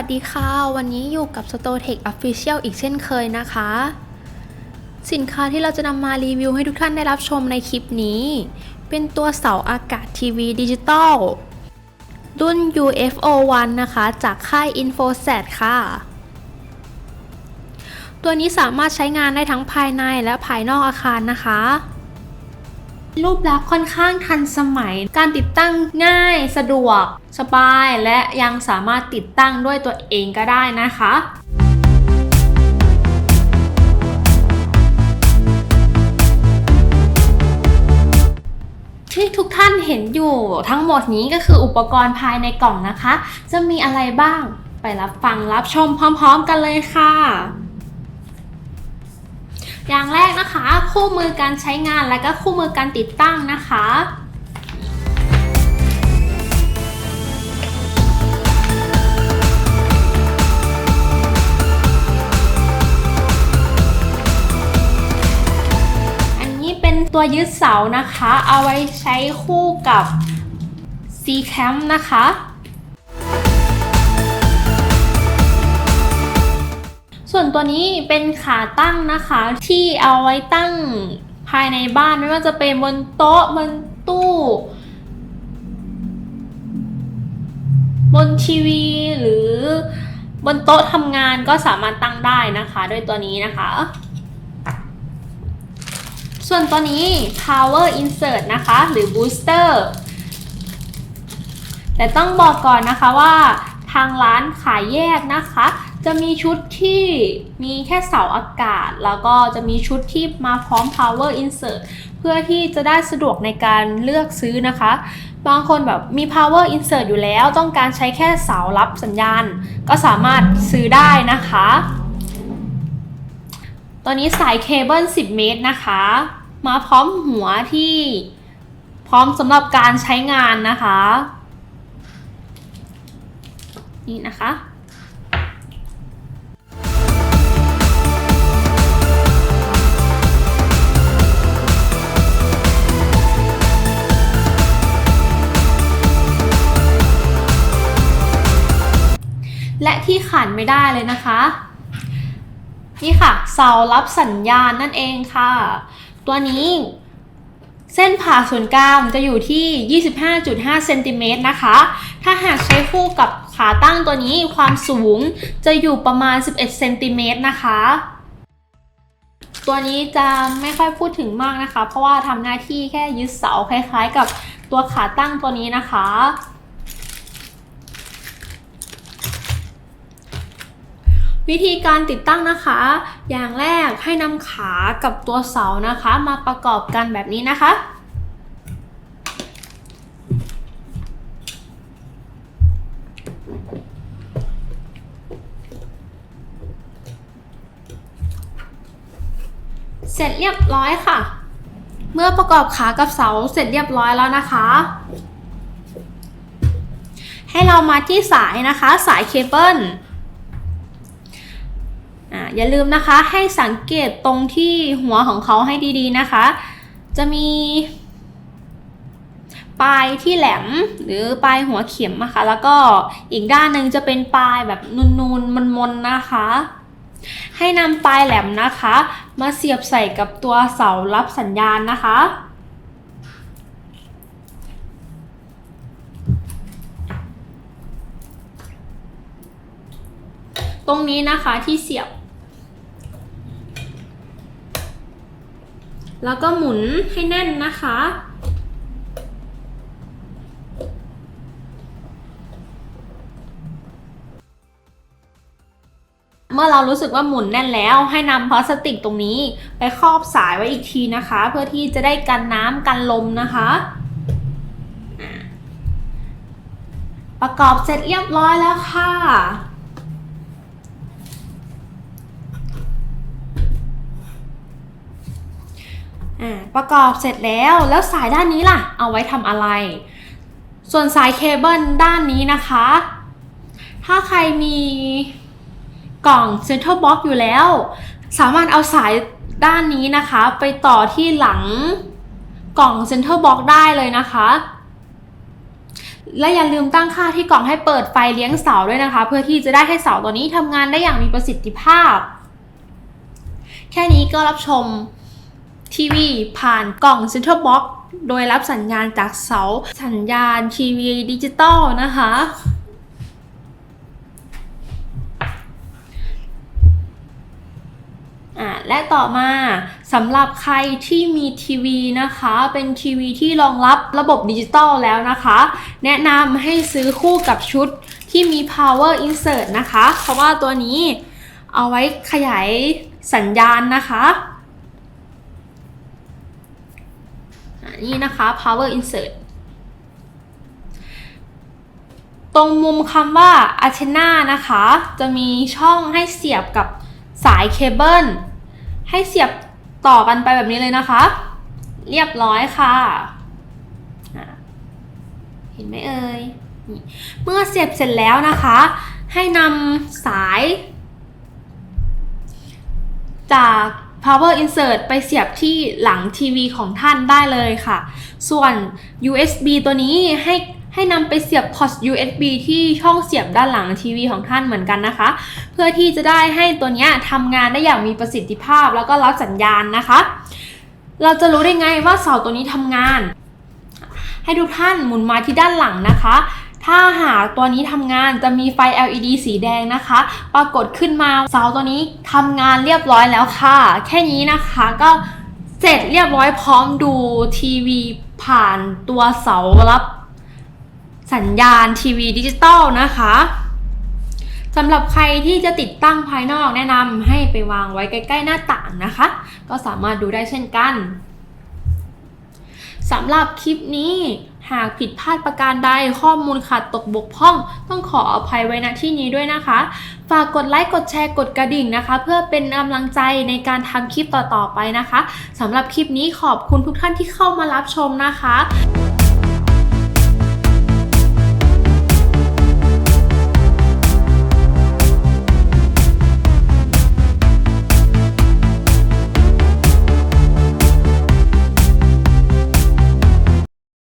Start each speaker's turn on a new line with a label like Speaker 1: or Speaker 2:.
Speaker 1: วัสดีค่ะ วันนี้อยู่กับ Stotech Official อีกเช่นเคยนะคะ สินค้าที่เราจะนำมารีวิวให้ทุกท่านได้รับชมในคลิปนี้ เป็นตัวเสาอากาศทีวีดิจิตอลรุ่น UFO 1 นะคะ จากค่าย InfoSat ค่ะ ตัวนี้สามารถใช้งานได้ทั้งภายในและภายนอกอาคารนะคะ รูปลักษณ์ค่อนข้างทันสมัย การติดตั้งง่ายสะดวก สบายและยังสามารถติดตั้งด้วยตัวเองก็ได้นะคะที่ทุกท่านเห็นอยู่ทั้งหมดนี้ก็คืออุปกรณ์ภายในกล่องนะคะ จะมีอะไรบ้างไปรับฟังรับชมพร้อม ๆ กันเลยค่ะ อย่างแรกนะคะ คู่มือการใช้งานและก็คู่มือการติดตั้งนะคะอันนี้เป็นตัวยึดเสานะคะ เอาไว้ใช้คู่กับ C Camp นะคะ ส่วนตัวนี้เป็นขาตั้งนะคะ ที่เอาไว้ตั้งภายในบ้านไม่ว่าจะเป็นบนโต๊ะบนตู้ บนทีวีหรือบนโต๊ะทำงานก็สามารถตั้งได้นะคะด้วยตัวนี้นะคะ ส่วนตัวนี้ power insert นะคะ หรือ booster แต่ต้องบอกก่อนนะคะว่าทางร้านขายแยกนะคะ จะมีชุดที่มีแค่เสาอากาศ แล้วก็จะมีชุดที่มาพร้อม power insert เพื่อที่จะได้สะดวกในการเลือกซื้อนะคะ บางคนแบบมี power insert อยู่แล้ว ต้องการใช้แค่เสารับสัญญาณ ก็สามารถซื้อได้นะคะตัวนี้สายเคเบิล 10 เมตรนะคะ มาพร้อมหัวที่พร้อมสำหรับการใช้งานนะคะ นี่นะคะาดไม่ได้เลยนะคะ นี่ค่ะ เสารับสัญญาณนั่นเองค่ะ ตัวนี้เส้นผ่าศูนย์กลางจะอยู่ที่ 25.5เซนติเมตรนะคะ ถ้าหากใช้คู่กับขาตั้งตัวนี้ความสูงจะอยู่ประมาณ 11เซนติเมตรนะคะ ตัวนี้จะไม่ค่อยพูดถึงมากนะคะ เพราะว่าทำหน้าที่แค่ยึดเสาคล้ายๆ กับตัวขาตั้งตัวนี้นะคะ วิธีการติดตั้งนะคะ อย่างแรกให้นำขากับตัวเสานะคะ มาประกอบกันแบบนี้นะคะ เสร็จเรียบร้อยค่ะ เมื่อประกอบขากับเสาเสร็จเรียบร้อยแล้วนะคะให้เรามาที่สายนะคะ สายเคเบิล อ่าอย่าลืมนะคะให้สังเกตตรงที่หัวของเขาให้ดีๆนะคะ จะมี ปลายที่แหลมหรือปลายหัวเข็มนะคะแล้วก็อีกด้านหนึ่งจะเป็นปลายแบบนูนๆมนๆนะคะ ให้นำปลายแหลมนะคะ มาเสียบใส่กับตัวเสารับสัญญาณนะคะตรงนี้นะคะที่เสียบ แล้วก็หมุนให้แน่นนะคะ เมื่อเรารู้สึกว่าหมุนแน่นแล้ว ให้นำพลาสติกตรงนี้ ไปครอบสายไว้อีกทีนะคะ เพื่อที่จะได้กันน้ำกันลมนะคะประกอบเสร็จเรียบร้อยแล้วค่ะ อ่าประกอบเสร็จแล้วแล้วสายด้านนี้ล่ะ เอาไว้ทำอะไร ส่วนสายเคเบิลด้านนี้นะคะ ถ้าใครมีกล่องเซ็นทรัลบ็อกอยู่แล้ว สามารถเอาสายด้านนี้นะคะ ไปต่อที่หลังกล่องเซ็นทรัลบ็อกได้เลยนะคะ และอย่าลืมตั้งค่าที่กล่องให้เปิดไฟเลี้ยงเสาด้วยนะคะ เพื่อที่จะได้ให้เสาตัวนี้ทำงานได้อย่างมีประสิทธิภาพ แค่นี้ก็รับชม ทีวีผ่านกล่อง Central Box โดยรับสัญญาณจากเสาสัญญาณทีวีดิจิตอลนะคะอ่าและต่อมาสำหรับใครที่มีทีวีนะคะ เป็นทีวีที่รองรับระบบดิจิตอลแล้วนะคะ แนะนำให้ซื้อคู่กับชุดที่มี power insert นะคะ เพราะว่าตัวนี้เอาไว้ขยายสัญญาณนะคะอ่า นี่นะคะ power insert ตรงมุมคำว่า antenna นะคะ จะมีช่องให้เสียบกับสายเคเบิลให้เสียบต่อกันไปแบบนี้เลยนะคะ เรียบร้อยค่ะ เห็นไหมเอ่ยเมื่อเสียบเสร็จแล้วนะคะ ให้นำสาย จาก power insert ไปเสียบที่หลังทีวีของท่านได้เลยค่ะ ส่วน USB ตัวนี้ให้ให้นำไปเสียบพอร์ต USB ที่ช่องเสียบด้านหลังทีวีของท่านเหมือนกันนะคะ เพื่อที่จะได้ให้ตัวนี้ทำงานได้อย่างมีประสิทธิภาพแล้วก็รับสัญญาณนะคะ เราจะรู้ได้ไงว่าเสาตัวนี้ทำงาน ให้ทุกท่านหมุนมาที่ด้านหลังนะคะ ถ้าหากตัวนี้ทำงานจะมีไฟ LED สีแดงนะคะ ปรากฏขึ้นมาเสาตัวนี้ทำงานเรียบร้อยแล้วค่ะ แค่นี้นะคะก็เสร็จเรียบร้อยพร้อมดูทีวีผ่านตัวเสารับสัญญาณทีวีดิจิตอลนะคะสำหรับใครที่จะติดตั้งภายนอกแนะนำให้ไปวางไว้ใกล้ ๆ หน้าต่างนะคะ ก็สามารถดูได้เช่นกัน สำหรับคลิปนี้หากผิดพลาดประการใดข้อมูลขาดตกบกพร่อง ต้องขออภัยไว้ณที่นี้ด้วยนะคะ ฝากกดไลค์กดแชร์กดกระดิ่งนะคะ เพื่อเป็นกำลังใจในการทำคลิปต่อๆไปนะคะสำหรับคลิปนี้ขอบคุณทุกท่านที่เข้ามารับชมนะคะ